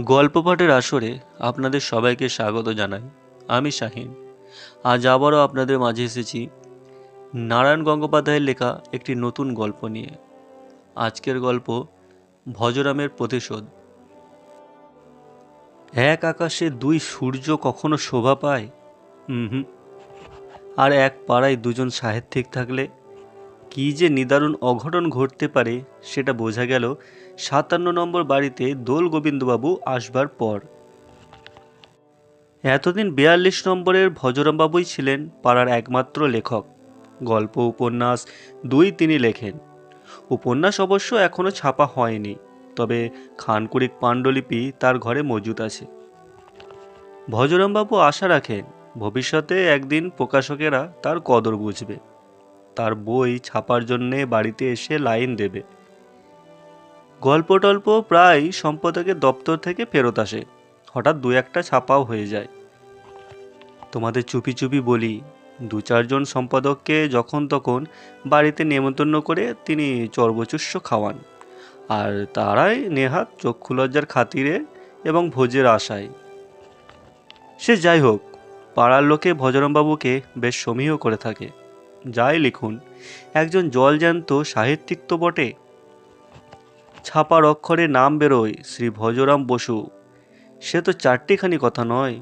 গল্প পাঠের আসরে আপনাদের সবাইকে স্বাগত জানাই। আমি শাহিন। আজ আবারও আপনাদের মাঝে এসেছি নারায়ণ গঙ্গোপাধ্যায়ের লেখা একটি নতুন গল্প নিয়ে। আজকের গল্প ভজরামের প্রতিশোধ। এক আকাশে দুই সূর্য কখনো শোভা পায়? হুম। আর এক পাড়ায় দুজন সাহিত্যিক থাকলে কী যে নিদারুণ অঘটন ঘটতে পারে সেটা বোঝা গেল সাতান্ন নম্বর বাড়িতে দোল গোবিন্দবাবু আসবার পর। এতদিন বিয়াল্লিশ নম্বরের ভজরামবাবুই ছিলেন পাড়ার একমাত্র লেখক। গল্প, উপন্যাস দুই তিনি লেখেন। উপন্যাস অবশ্য এখনও ছাপা হয়নি, তবে খানকুড়িক পাণ্ডুলিপি তার ঘরে মজুদ আছে। ভজরামবাবু আশা রাখেন, ভবিষ্যতে একদিন প্রকাশকেরা তার কদর বুঝবে। তার বই ছাপার জন্যে বাড়িতে এসে লাইন দেবে। গল্প টল্প প্রায় সম্পাদকের দপ্তর থেকে ফেরত আসে। হঠাৎ দু একটা ছাপাও হয়ে যায়। তোমাদের চুপি চুপি বলি, দু চারজন সম্পাদককে যখন তখন বাড়িতে নেমন্তন্ন করে তিনি চর্বচুষ্য খাওয়ান। আর তারাই নেহাত চক্ষু লজ্জার খাতিরে এবং ভোজের আশায়। সে যাই হোক, পাড়ার লোকে ভজরমবাবুকে বেশ সমীহ করে থাকে। যাই লিখুন, একজন জলজ্যান্ত সাহিত্যিক তো বটে। ছাপার অক্ষরে নাম বেরোয় শ্রী ভজরাম বসু। সে তো চারটিখানি কথা নয়।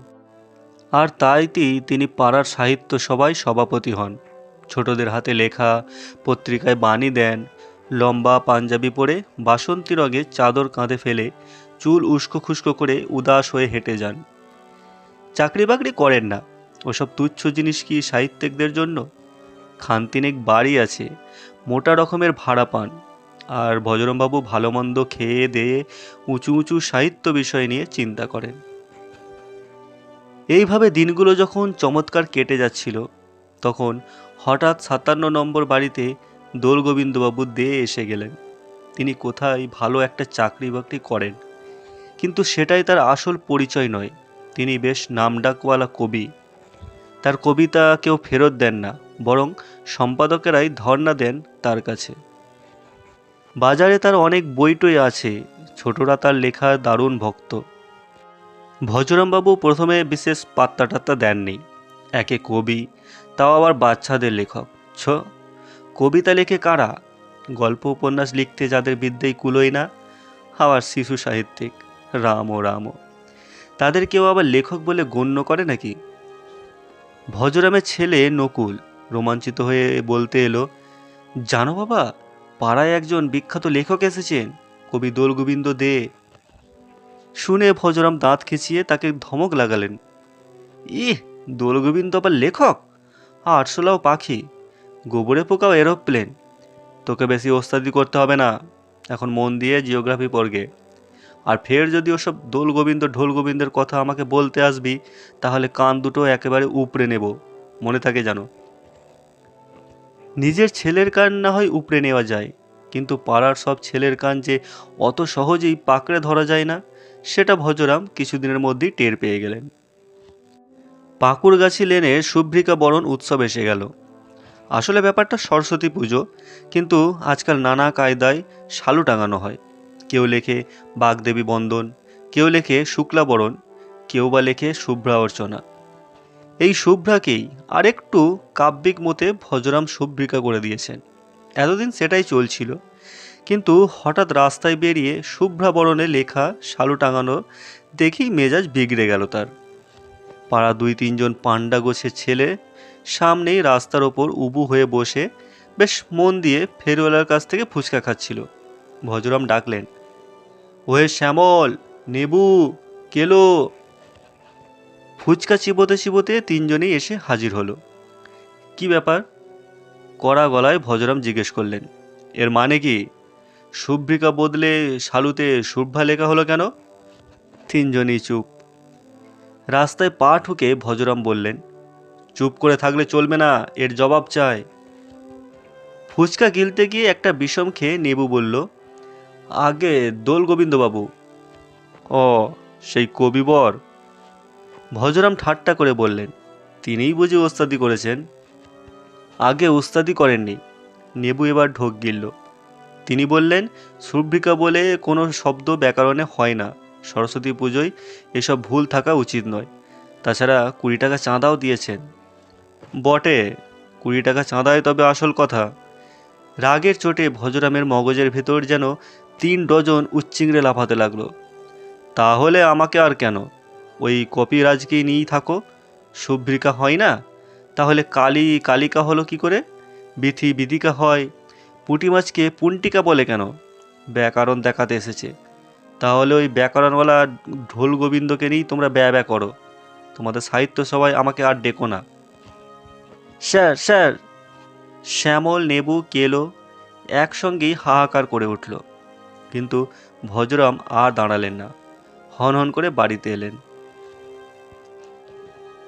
আর তাইতেই তিনি পাড়ার সাহিত্য সভায় সভাপতি হন। ছোটদের হাতে লেখা, পত্রিকায় বাণী দেন, লম্বা পাঞ্জাবি পরে বাসন্তী রঙে চাদর কাঁধে ফেলে চুল উস্কো খুস্কো করে উদাস হয়ে হেঁটে যান। চাকরি বাকরি করেন না। ওসব তুচ্ছ জিনিস কি সাহিত্যিকদের জন্য? খানতিনেক বাড়ি আছে, মোটা রকমের ভাড়া পান। আর ভজরমবাবু ভালো মন্দ খেয়ে দেয়ে উঁচু উঁচু সাহিত্য বিষয় নিয়ে চিন্তা করেন। এইভাবে দিনগুলো যখন চমৎকার কেটে যাচ্ছিল, তখন হঠাৎ সাতান্ন নম্বর বাড়িতে দোল গোবিন্দবাবু দে এসে গেলেন। তিনি কোথায় ভালো একটা চাকরি বাকরি করেন। কিন্তু সেটাই তার আসল পরিচয় নয়। তিনি বেশ নামডাকওয়ালা কবি। তার কবিতা কেউ ফেরত দেন না, বরং সম্পাদকেরাই ধর্ণা দেন তার কাছে। বাজারে তার অনেক বইটই আছে। ছোটরা তার লেখার দারুণ ভক্ত। ভজরামবাবু প্রথমে বিশেষ পাত্তা টাত্তা দেননি। একে কবি, তাও আবার বাচ্চাদের লেখক। ছ, কবিতা লেখে কারা? গল্প, উপন্যাস লিখতে যাদের বিদ্যেই কুলোয় না, আবার শিশু সাহিত্যিক রাম ও রাম তাদের কেউ আবার লেখক বলে গণ্য করে নাকি? ভজরামের ছেলে নকুল, রোমাঞ্চিত হয়ে বলতে এলো, জানো বাবা পাড়ায় একজন বিখ্যাত লেখক এসেছেন, কবি দোল গোবিন্দ দে। শুনে ভজরাম দাঁত খিচিয়ে তাকে ধমক লাগালেন। ইহ, দোলগোবিন্দ আবার লেখক? আটশোলাও পাখি। গোবরে পোকাও এরোপ্লেন। তোকে বেশি ওস্তাদি করতে হবে না। এখন মন দিয়ে জিওগ্রাফি পড়গে। আর ফের যদি ওসব দোল গোবিন্দ কথা আমাকে বলতে আসবি, তাহলে কান দুটো একেবারে উপড়ে নেব। মনে থাকে জানো নিজের ছেলের কান না হয় উপড়ে নেওয়া যায়। কিন্তু পাড়ার সব ছেলের কান যে অত সহজেই পাকড়ে ধরা যায় না, সেটা ভজরাম কিছুদিনের মধ্যেই টের পেয়ে গেলেন। পাকুড়গাছি লেনে শুভ্রিকা বরণ উৎসব এসে গেল। আসলে ব্যাপারটা সরস্বতী পুজো, কিন্তু আজকাল নানা কায়দায় শালু টাঙানো হয়। কেউ লেখে বাগদেবী বন্দন, কেউ লেখে শুক্লাবরণ কেউ বা লেখে শুভ্রা অর্চনা। এই শুভ্রাকেই আরেকটু কাব্যিক মতে ভজরাম শুভ্রিকা করে দিয়েছেন। এতদিন সেটাই চলছিল। কিন্তু হঠাৎ রাস্তায় বেরিয়ে শুভ্রা বরণে লেখা শালু টাঙানো দেখেই মেজাজ বিগড়ে গেল তার। পাড়া দুই তিনজন পান্ডা গোছের ছেলে সামনেই রাস্তার ওপর উবু হয়ে বসে বেশ মন দিয়ে ফেরওয়ালার কাছ থেকে ফুচকা খাচ্ছিল। ভজরাম ডাকলেন, ওহে শ্যামল, নেবু, কেলো ফুচকা চিবোতে চিবোতে তিনজনেই এসে হাজির হলো। কি ব্যাপার? কড়া গলায় ভজরাম জিজ্ঞেস করলেন, এর মানে কি? শুভ্রিকা বদলে শালুতে শুভ্রা লেখা হলো কেন? তিনজনই চুপ। রাস্তায় পা ঠুকে ভজরাম বললেন, চুপ করে থাকলে চলবে না, এর জবাব চাই। ফুচকা গিলতে গিয়ে একটা বিষম খেয়ে নেবু বলল, আগে দোল গোবিন্দবাবু ও, সেই কবিবর? ভজরাম ঠাট্টা করে বললেন, তিনিই বুঝি ওস্তাদি করেছেন? আগে ওস্তাদি করেননি। নেবু এবার ঢোক গিলল। তিনি বললেন সুভ্রিকা বলে কোনো শব্দ ব্যাকরণে হয় না। সরস্বতী পুজোয় এসব ভুল থাকা উচিত নয়। তাছাড়া কুড়ি টাকা চাঁদাও দিয়েছেন। বটে, কুড়ি টাকা চাঁদায় তবে আসল কথা। রাগের চোটে ভজরামের মগজের ভেতর যেন তিন ডজন উচ্চিংড়ে লাফাতে লাগল। তাহলে আমাকে আর কেন? ওই কপিরাজকেই নিয়েই থাকো শুভ্রিকা হয় না? তাহলে কালী কালিকা হলো কি করে? বিথি বিদিকা হয় পুঁটি মাছকে পুন্টিকা বলে কেন? ব্যাকরণ দেখাতে এসেছে। তাহলে ওই ব্যাকরণওয়ালা ঢোল গোবিন্দকে নিয়েই তোমরা ব্যয় ব্যয় করো। তোমাদের সাহিত্য সবাই আমাকে আর ডেকো না। Sir sir. শ্যামল নেবু কেলো একসঙ্গেই হাহাকার করে উঠল। কিন্তু ভজরাম আর দাঁড়ালেন না। হন হন করে বাড়িতে এলেন।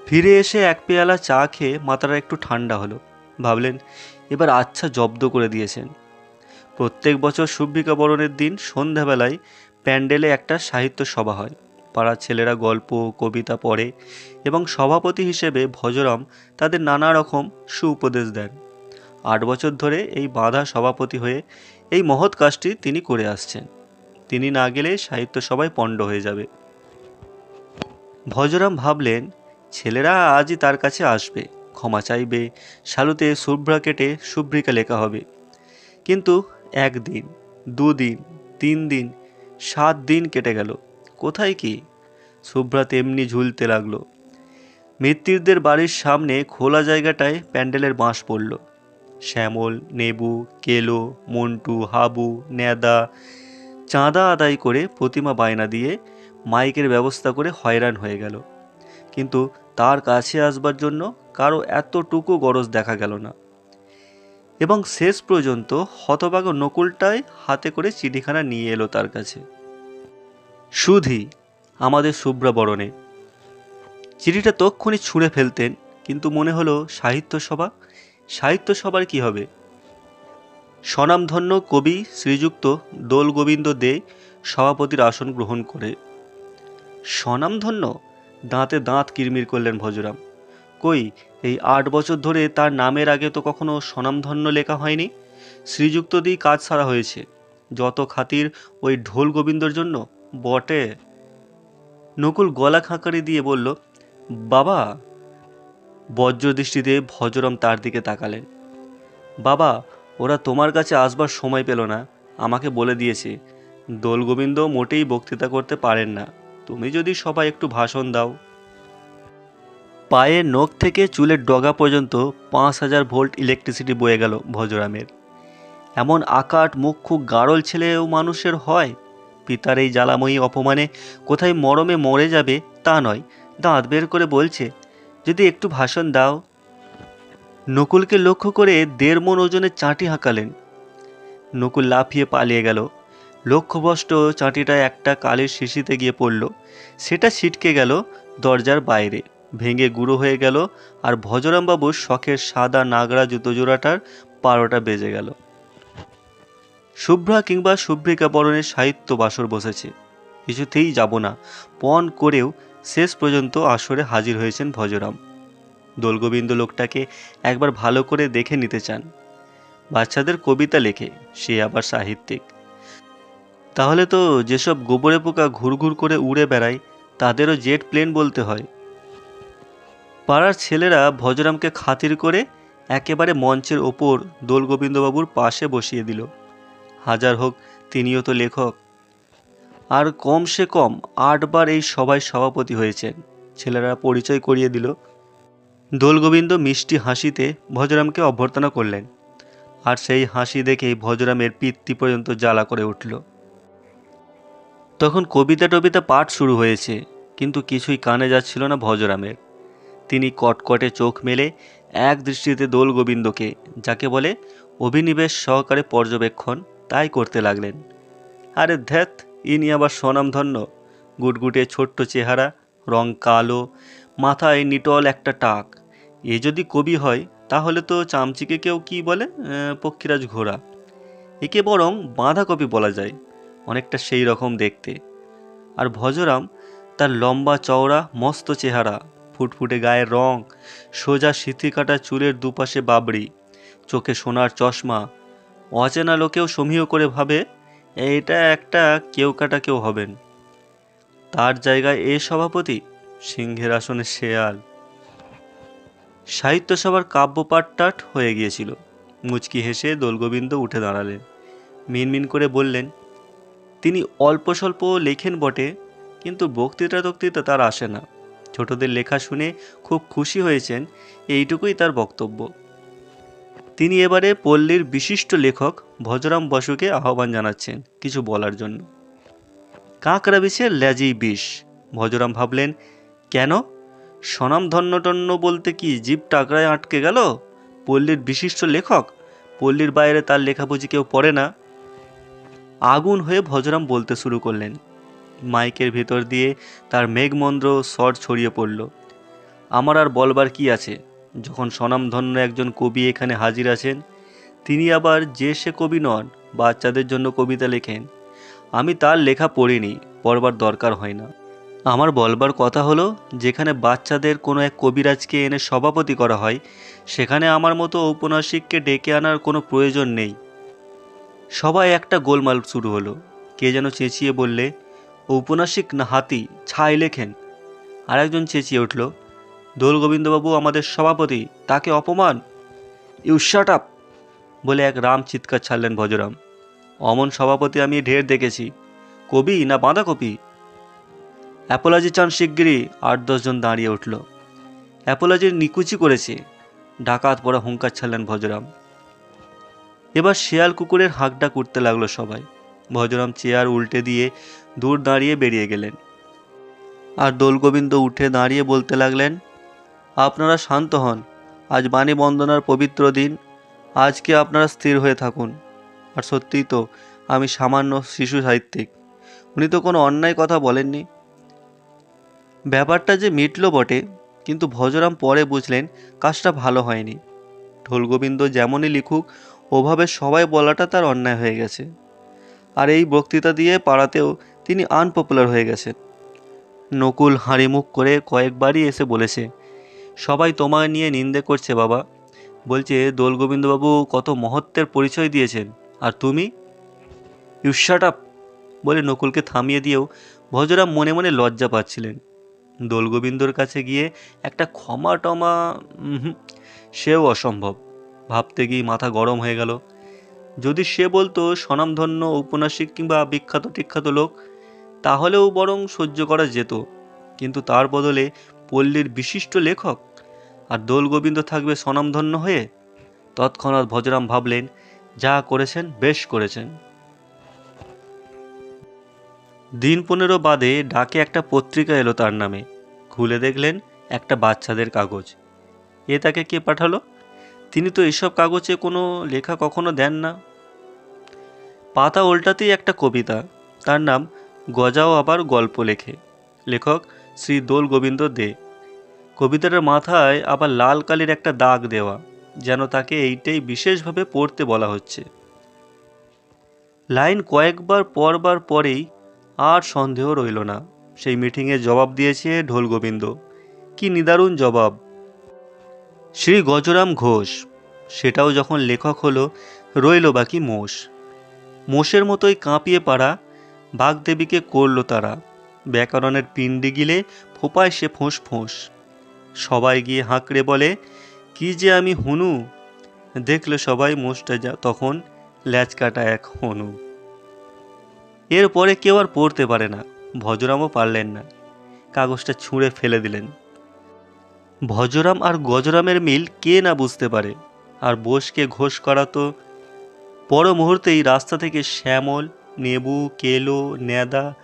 ফিরে এসে এক পেয়ালা চা খেয়ে মাথাটা একটু ঠান্ডা হলো। ভাবলেন, এবার আচ্ছা জব্দ করে দিয়েছেন। প্রত্যেক বছর শুভ্রিকা বরণের দিন সন্ধ্যাবেলায় প্যান্ডেলে একটা সাহিত্য সভা হয়। পাড়ার ছেলেরা গল্প, কবিতা পড়ে এবং সভাপতি হিসেবে ভজরাম তাদের নানা রকম সুউপদেশ দেন। আট বছর ধরে এই বাধা সভাপতি হয়ে এই মহৎ কাজটি তিনি করে আসছেন। তিনি না গেলে সাহিত্য সভায় পণ্ড হয়ে যাবে। ভজরাম ভাবলেন ছেলেরা আজই তার কাছে আসবে, ক্ষমা চাইবে, শালুতে শুভ্রা কেটে শুভ্রিকা লেখা হবে। কিন্তু একদিন, দুদিন তিন দিন সাত দিন কেটে গেল, কোথায় কি? শুভ্রা তেমনি ঝুলতে লাগল। মৃত্যুদের বাড়ির সামনে খোলা জায়গাটায় প্যান্ডেলের বাঁশ পড়ল। শ্যামল, নেবু, কেলো, মন্টু, হাবু, নেদা চাঁদা আদায় করে প্রতিমা বায়না দিয়ে মাইকের ব্যবস্থা করে হয়রান হয়ে গেল। কিন্তু তার কাছে আসবার জন্য কারও এতটুকু গরজ দেখা গেল না। এবং শেষ পর্যন্ত হতভাগ নকুলটাই হাতে করে চিঠিখানা নিয়ে এলো তার কাছে। সুধি, আমাদের শুভ্রা বরণে চিঠিটা তক্ষুনি ছুঁড়ে ফেলতেন, কিন্তু মনে হলো সাহিত্য সভা। সাহিত্য সভার কি হবে? স্বনামধন্য কবি শ্রীযুক্ত দোল গোবিন্দ দে সভাপতির আসন গ্রহণ করে। স্বনামধন্য? দাঁতে দাঁত কিরমির করলেন ভজরাম। কই, এই আট বছর ধরে তার নামের আগে তো কখনো স্বনামধন্য লেখা হয়নি? শ্রীযুক্ত দিয়েই কাজ সারা হয়েছে। যত খাতির ওই ঢোল গোবিন্দর জন্য, বটে। নকুল গলা খাঁকারি দিয়ে বলল, বাবা। বজ্রদৃষ্টিতে ভজরম তার দিকে তাকালেন। বাবা, ওরা তোমার কাছে আসবার সময় পেল না। আমাকে বলে দিয়েছে, দোল গোবিন্দ মোটেই বক্তৃতা করতে পারেন না। তুমি যদি সবাই একটু ভাষণ দাও। পায়ের নখ থেকে চুলের ডগা পর্যন্ত পাঁচ হাজার ভোল্ট ইলেকট্রিসিটি বয়ে গেল ভজরামের। এমন আকাট, মুখ্য গাড়ল ছেলেও মানুষের হয়। পিতার এই জ্বালাময়ী অপমানে কোথায় মরমে মরে যাবে তা নয়, দাঁত বের করে বলছে, যদি একটু ভাষণ দাও। নকুলকে লক্ষ্য করে দেড় মন ওজনের চাঁটি হাঁকালেন। নকুল লাফিয়ে পালিয়ে গেল। লক্ষ্যভ্রষ্ট চাঁটিটা একটা কালের শিশিতে গিয়ে পড়ল। সেটা ছিটকে গেল দরজার বাইরে। ভেঙে গুঁড়ো হয়ে গেল আর ভজরামবাবুর শখের সাদা নাগরা জুতো জোড়াটার বারোটা বেজে গেল। শুভ্রা কিংবা শুভ্রিকা বরণের সাহিত্য বাসর বসেছে। কিছুতেই যাব না। পণ করেও শেষ পর্যন্ত আসরে হাজির হয়েছেন ভজরাম। দোলগোবিন্দ লোকটাকে একবার ভালো করে দেখে নিতে চান। বাচ্চাদের কবিতা লেখে, সে আবার সাহিত্যিক। তাহলে তো যেসব গোবরে পোকা ঘুরঘুর করে উড়ে বেড়ায়, তাদেরও জেট প্লেন বলতে হয়। পাড়ার ছেলেরা ভজরামকে খাতির করে একেবারে মঞ্চের ওপর দোলগোবিন্দবাবুর পাশে বসিয়ে দিল। হাজার হোক, তিনিও তো লেখক। আর কম সে কম আটবার এই সভায় সভাপতি হয়েছেন। ছেলেরা পরিচয় করিয়ে দিল। দোলগোবিন্দ মিষ্টি হাসিতে ভজরামকে অভ্যর্থনা করলেন। আর সেই হাসি দেখেই ভজরামের পিত্তি পর্যন্ত জ্বালা করে উঠল। তখন কবিতা টবিতা পাঠ শুরু হয়েছে, কিন্তু কিছুই কানে যাচ্ছিল না ভজরামের। তিনি কটকটে চোখ মেলে এক দৃষ্টিতে দোল গোবিন্দকে, যাকে বলে অভিনিবেশ সহকারে পর্যবেক্ষণ, তাই করতে লাগলেন। আরে ধ্যাত ইনি আবার স্বনামধন্য। গুটগুটে ছোট্ট চেহারা, রং কালো, মাথায় নিটল একটা টাক। এ যদি কবি হয়, তাহলে তো চামচিকে কেউ কি বলে? পক্ষীরাজ ঘোড়া। একে বরং বাঁধাকপি বলা যায়। অনেকটা সেই রকম দেখতে। আর ভজরাম তার লম্বা চওড়া, মস্ত চেহারা, ফুটফুটে গায়ের রং, সোজা কাটা চুলের দুপাশে বাবড়ি, চোখে সোনার চশমা। অচেনা লোকেও সমীহ করে ভাবে এটা একটা কেউ কাটা কেউ হবেন। তার জায়গায় এ সভাপতি সিংহের আসনে শেয়াল। সাহিত্য সভার কাব্যপাঠ টাট হয়ে গিয়েছিল। মুচকি হেসে দোলগোবিন্দ উঠে দাঁড়ালেন। মিনমিন করে বললেন তিনি অল্প স্বল্প লেখেন বটে, কিন্তু বক্তৃতা টক্তৃতা তার আসে না। ছোটদের লেখা শুনে খুব খুশি হয়েছেন, এইটুকুই তার বক্তব্য। তিনি এবারে পল্লীর বিশিষ্ট লেখক ভজরাম বসুকে আহ্বান জানাচ্ছেন কিছু বলার জন্য। কাঁকড়া বিষে ল্যাজি বিষ। ভজরাম ভাবলেন, কেন? স্বনামধন্য টন্য বলতে কি জীব টাকরায় আটকে গেল? পল্লীর বিশিষ্ট লেখক? পল্লীর বাইরে তার লেখা বুঝি কেউ পড়ে না? আগুন হয়ে ভজরাম বলতে শুরু করলেন। মাইকের ভেতর দিয়ে তার মেঘমন্দ্র স্বর ছড়িয়ে পড়ল। আমার আর বলবার কি আছে? যখন স্বনামধন্য একজন কবি এখানে হাজির আছেন, তিনি আবার যে সে কবি নন, বাচ্চাদের জন্য কবিতা লেখেন। আমি তার লেখা পড়িনি, পড়বার দরকার হয় না। আমার বলবার কথা হলো, যেখানে বাচ্চাদের কোনো এক কবিরাজকে এনে সভাপতি করা হয়, সেখানে আমার মতো ঔপন্যাসিককে ডেকে আনার কোনো প্রয়োজন নেই। সবাই একটা গোলমাল শুরু হলো। কে যেন চেঁচিয়ে বললে, ঔপন্যাসিক না হাতি? ছাই লেখেন। আরেকজন চেঁচিয়ে উঠল, দোল গোবিন্দবাবু আমাদের সভাপতি, তাকে অপমান? ইউ শাট আপ বলে এক রাম চিৎকার ছাড়লেন ভজরাম। অমন সভাপতি আমি ঢের দেখেছি। কবি না বাঁধাকপি? অ্যাপোলজি চান শিগগিরই, আট দশজন দাঁড়িয়ে উঠল। অ্যাপোলজির নিকুচি করেছে। ডাকাত পড়া হুঙ্কার ছাড়লেন ভজরাম। এবার শেয়াল কুকুরের হাঁকডা করতে লাগল সবাই। ভজরাম চেয়ার উল্টে দিয়ে দূর দাঁড়িয়ে বেরিয়ে গেলেন। আর দোলগোবিন্দ উঠে দাঁড়িয়ে বলতে লাগলেন, আপনারা শান্ত হন। আজ বাণী বন্দনার পবিত্র দিন। আজকে আপনারা স্থির হয়ে থাকুন। আর সত্যিই তো, আমি সামান্য শিশু সাহিত্যিক। উনি তো কোনো অন্যায় কথা বলেননি। ব্যাপারটা যে মিটল বটে, কিন্তু ভজরাম পরে বুঝলেন কাজটা ভালো হয়নি। ঢোলগোবিন্দ যেমনই লিখুক ওভাবে সবাই বলাটা তার অন্যায় হয়ে গেছে। আর এই বক্তৃতা দিয়ে পাড়াতেও তিনি আনপপুলার হয়ে গেছেন। নকুল হাঁড়ি মুখ করে কয়েকবারই এসে বলেছে, সবাই তোমায় নিয়ে নিন্দে করছে বাবা। বলছে, দোলগোবিন্দবাবু কত মহত্বের পরিচয় দিয়েছেন। আর তুমি? ইউ শাট আপ বলে নকুলকে থামিয়ে দিয়েও ভজরাম মনে মনে লজ্জা পাচ্ছিলেন। দোলগোবিন্দর কাছে গিয়ে একটা ক্ষমা টমা সেও অসম্ভব। ভাবতে গিয়ে মাথা গরম হয়ে গেল। যদি সে বলতো, স্বনামধন্য ঔপন্যাসিক কিংবা বিখ্যাত টিখ্যাত লোক, তাহলেও বরং সহ্য করা যেত। কিন্তু তার বদলে পল্লীর বিশিষ্ট লেখক আর দোলগোবিন্দ থাকবে স্বনামধন্য হয়ে? তৎক্ষণাৎ ভজরাম ভাবলেন, যা করেছেন, বেশ করেছেন। দিন পনেরো বাদে ডাকে একটা পত্রিকা এলো তার নামে। খুলে দেখলেন একটা বাচ্চাদের কাগজ। এ তাকে কে পাঠালো? তিনি তো এসব কাগজে কোনো লেখা কখনো দেন না। পাতা উল্টাতেই একটা কবিতা, তার নাম গজাও আবার গল্প লেখে। লেখক শ্রী দোল গোবিন্দ দে। কবিতাটার মাথায় আবার লাল কালির একটা দাগ দেওয়া, যেন তাকে এইটাই বিশেষভাবে পড়তে বলা হচ্ছে। লাইন কয়েকবার পরবার পরেই আর সন্দেহ রইল না। সেই মিটিংয়ে জবাব দিয়েছে ঢোল গোবিন্দ। কি নিদারুণ জবাব। শ্রী গজরাম ঘোষ। সেটাও যখন লেখক হলো, রইল বাকি মোষ। মোষের মতোই কাঁপিয়ে পাড়া বাগদেবীকে করল তারা। ব্যাকরণের পিণ্ডি গিলে ফোপায় সে ফোঁস ফোঁস। সবাই গিয়ে হাঁকড়ে বলে, কি যে আমি হুনু? দেখলে সবাই মোষটা যা তখন ল্যাচ কাটা এক হনু। এরপরে কেউ আর পড়তে পারে না। ভজরামও পারলেন না। কাগজটা ছুঁড়ে ফেলে দিলেন। ভজরাম আর গজরামের মিল কে না বুঝতে পারে? আর বোসকে ঘোষ করা তো পর মুহূর্তেই রাস্তা থেকে শ্যামল, নেবু, কেলো নেদা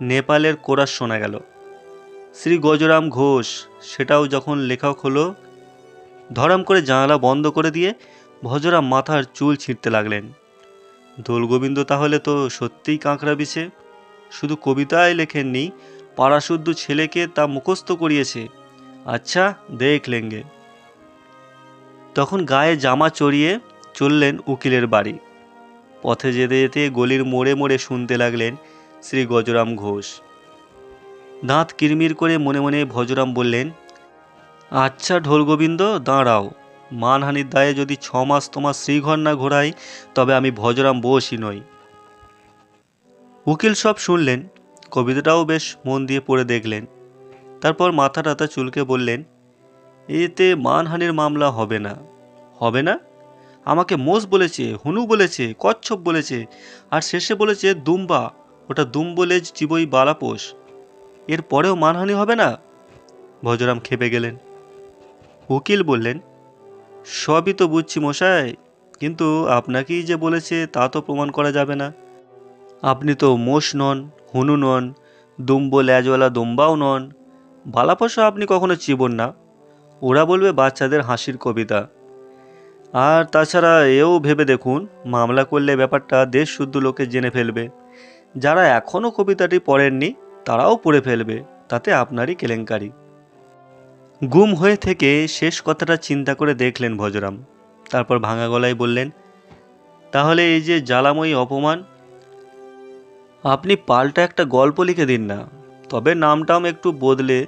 নেপালের কোরাস শোনা গেল। শ্রী গজরাম ঘোষ সেটাও যখন লেখক হলো, ধরাম করে জানালা বন্ধ করে দিয়ে ভজরাম মাথার চুল ছিঁড়তে লাগলেন। দোলগোবিন্দ তাহলে তো সত্যিই কাঁকড়া বিছে শুধু কবিতায় লেখেননি পাড়াশুদ্ধ ছেলেকে তা মুখস্থ করিয়েছে। আচ্ছা দেখ লেঙ্গে। তখন গায়ে জামা চড়িয়ে চললেন উকিলের বাড়ি। পথে যেতে যেতে গলির মোড়ে মোড়ে শুনতে লাগলেন শ্রী গজরাম ঘোষ। দাঁত কিরমির করে মনে মনে ভজরাম বললেন আচ্ছা ঢোলগোবিন্দ, দাঁড়াও। মানহানির দায়ে যদি ছ মাস তোমার শ্রীঘর না ঘোরাই, তবে আমি ভজরাম বোসই নই। উকিল সব শুনলেন, কবিতাটাও বেশ মন দিয়ে পড়ে দেখলেন। তারপর মাথা টাথা চুলকে বললেন, এতে মানহানির মামলা হবে না। হবে না? আমাকে মোষ বলেছে, হুনু বলেছে, কচ্ছপ বলেছে, আর শেষে বলেছে দুম্বা। ওটা দুম্বলেজ জীবই বালাপোষ। এর পরেও মানহানি হবে না? ভজরাম খেপে গেলেন। উকিল বললেন, সবই তো বুঝছি মশাই, কিন্তু আপনাকেই যে বলেছে তা তো প্রমাণ করা যাবে না। আপনি তো মোষ নন, হুনু নন দুম্ব ল্যাজওয়ালা দুম্বাও নন বালাপোষও আপনি কখনো চিবন না। ওরা বলবে বাচ্চাদের হাসির কবিতা। আর তাছাড়া এও ভেবে দেখুন, মামলা করলে ব্যাপারটা দেশ শুদ্ধ লোকে জেনে ফেলবে। যারা এখনও কবিতাটি পড়েননি, তারাও পড়ে ফেলবে, তাতে আপনারই কেলেঙ্কারি। গুম হয়ে থেকে শেষ কথাটা চিন্তা করে দেখলেন ভজরাম। তারপর ভাঙা গলায় বললেন, তাহলে এই যে জ্বালাময়ী অপমান, আপনি পাল্টা একটা গল্প লিখে দিন না। তবে নামটাম একটু বদলে,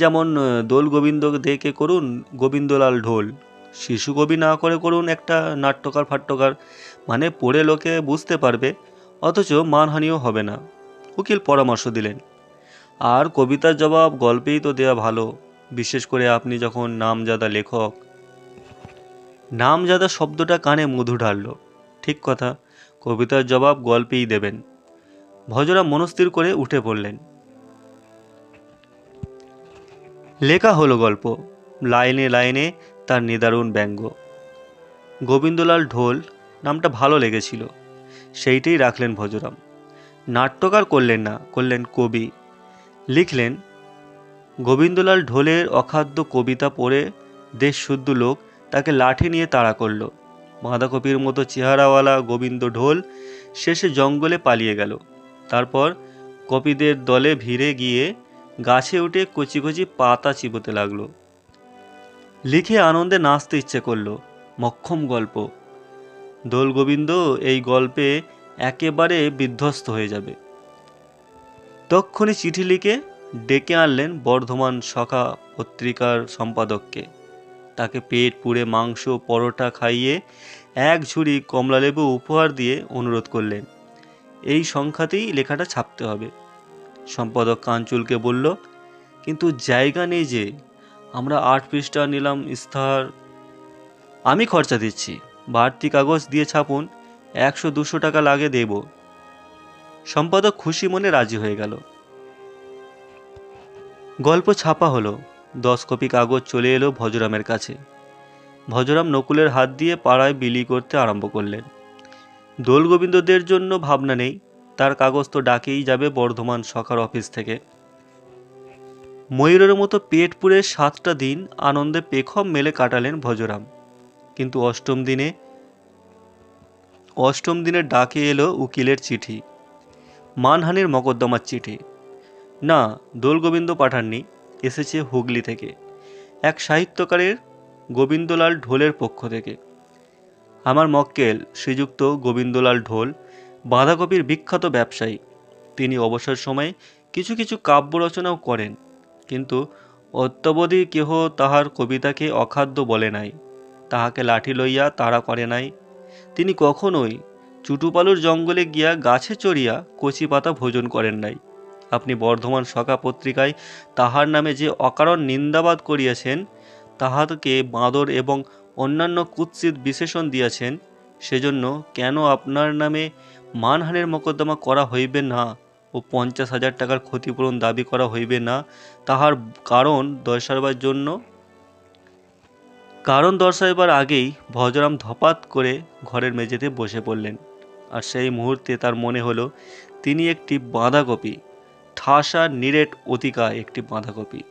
যেমন দোল গোবিন্দ দেখে করুন গোবিন্দলাল ঢোল। শিশু কবি না করে করুন একটা নাট্যকার ফাট্যকার মানে পড়ে লোকে বুঝতে পারবে, অথচ মানহানিও হবে না। উকিল পরামর্শ দিলেন, আর কবিতার জবাব গল্পেই তো দেওয়া ভালো, বিশেষ করে আপনি যখন নামজাদা লেখক। নামজাদা শব্দটা কানে মধু ঢালল। ঠিক কথা, কবিতার জবাব গল্পেই দেবেন। ভজরা মনস্থির করে উঠে পড়লেন। লেখা হলো গল্প, লাইনে লাইনে তার নিদারুণ ব্যঙ্গ। গোবিন্দলাল ঢোল নামটা ভালো লেগেছিল, সেইটাই রাখলেন ভজরাম। নাট্যকার করলেন না, করলেন কবি। লিখলেন, গোবিন্দলাল ঢোলের অখাদ্য কবিতা পড়ে দেশ শুদ্ধ লোক তাকে লাঠি নিয়ে তাড়া করল। বাঁধাকপির মতো চেহারাওয়ালা গোবিন্দ ঢোল শেষে জঙ্গলে পালিয়ে গেল। তারপর কপিদের দলে ভিড়ে গিয়ে গাছে উঠে কচি কচি পাতা চিবোতে লাগল। লিখে আনন্দে নাচতে ইচ্ছে করল। মক্ষম গল্প। দোল গোবিন্দ এই গল্পে একেবারে বিধ্বস্ত হয়ে যাবে। তক্ষণি চিঠি লিখে ডেকে আনলেন বর্ধমান সখা পত্রিকার সম্পাদককে। তাকে পেট পুড়ে মাংস, পরোটা খাইয়ে এক ঝুড়ি কমলালেবু উপহার দিয়ে অনুরোধ করলেন। এই সংখ্যাতেই লেখাটা ছাপতে হবে। সম্পাদক কাঞ্চুলকে বলল, কিন্তু জায়গা নেই যে, আমরা আট পৃষ্ঠা নিলাম ইস্তাহার। আমি খরচা দিচ্ছি। বাড়তি কাগজ দিয়ে ছাপুন, একশো দুশো টাকা লাগে দেব। সম্পাদক খুশি মনে রাজি হয়ে গেল। গল্প ছাপা হলো। দশ কপি কাগজ চলে এলো ভজরামের কাছে। ভজরাম নকুলের হাত দিয়ে পাড়ায় বিলি করতে আরম্ভ করলেন। দোল গোবিন্দদের জন্য ভাবনা নেই। তার কাগজ তো ডাকেই যাবে বর্ধমান সখার অফিস থেকে। ময়ূরের মতো পেট পুড়ে সাতটা দিন আনন্দে পেখম মেলে কাটালেন ভজরাম। কিন্তু অষ্টম দিনে অষ্টম দিনে ডাকে এলো উকিলের চিঠি, মানহানির মকদ্দমার চিঠি। না, দোলগোবিন্দ পাঠাননি, এসেছে হুগলি থেকে, এক সাহিত্যকারের গোবিন্দলাল ঢোলের পক্ষ থেকে। আমার মক্কেল, শ্রীযুক্ত গোবিন্দলাল ঢোল বাঁধাকপির বিখ্যাত ব্যবসায়ী। তিনি অবসর সময়ে কিছু কিছু কাব্য রচনাও করেন, কিন্তু অত্যবধি কেহ তাহার কবিতাকে অখাদ্য বলে নাই, তাহাকে লাঠি লইয়া তাড়া করে নাই। তিনি কখনোই চুটুপালুর জঙ্গলে গিয়া গাছে চড়িয়া কচি পাতা ভোজন করেন নাই। আপনি বর্ধমান সকা পত্রিকায় তাহার নামে যে অকারণ নিন্দাবাদ করিয়াছেন, তাহাকে বাঁদর এবং অন্যান্য কুৎসিত বিশেষণ দিয়াছেন, সেজন্য কেন আপনার নামে মানহানির মোকদ্দমা করা হইবে না ও পঞ্চাশ হাজার টাকার ক্ষতিপূরণ দাবি করা হইবে না, তাহার কারণ দর্শাবার জন্য। কারণ দর্শাইবার আগেই ভজরাম ধপাত করে ঘরের মেঝেতে বসে পড়লেন। আর সেই মুহূর্তে তার মনে হলো, তিনি একটি বাঁধাকপি, ঠাসা নিরেট অতিকা একটি বাঁধাকপি।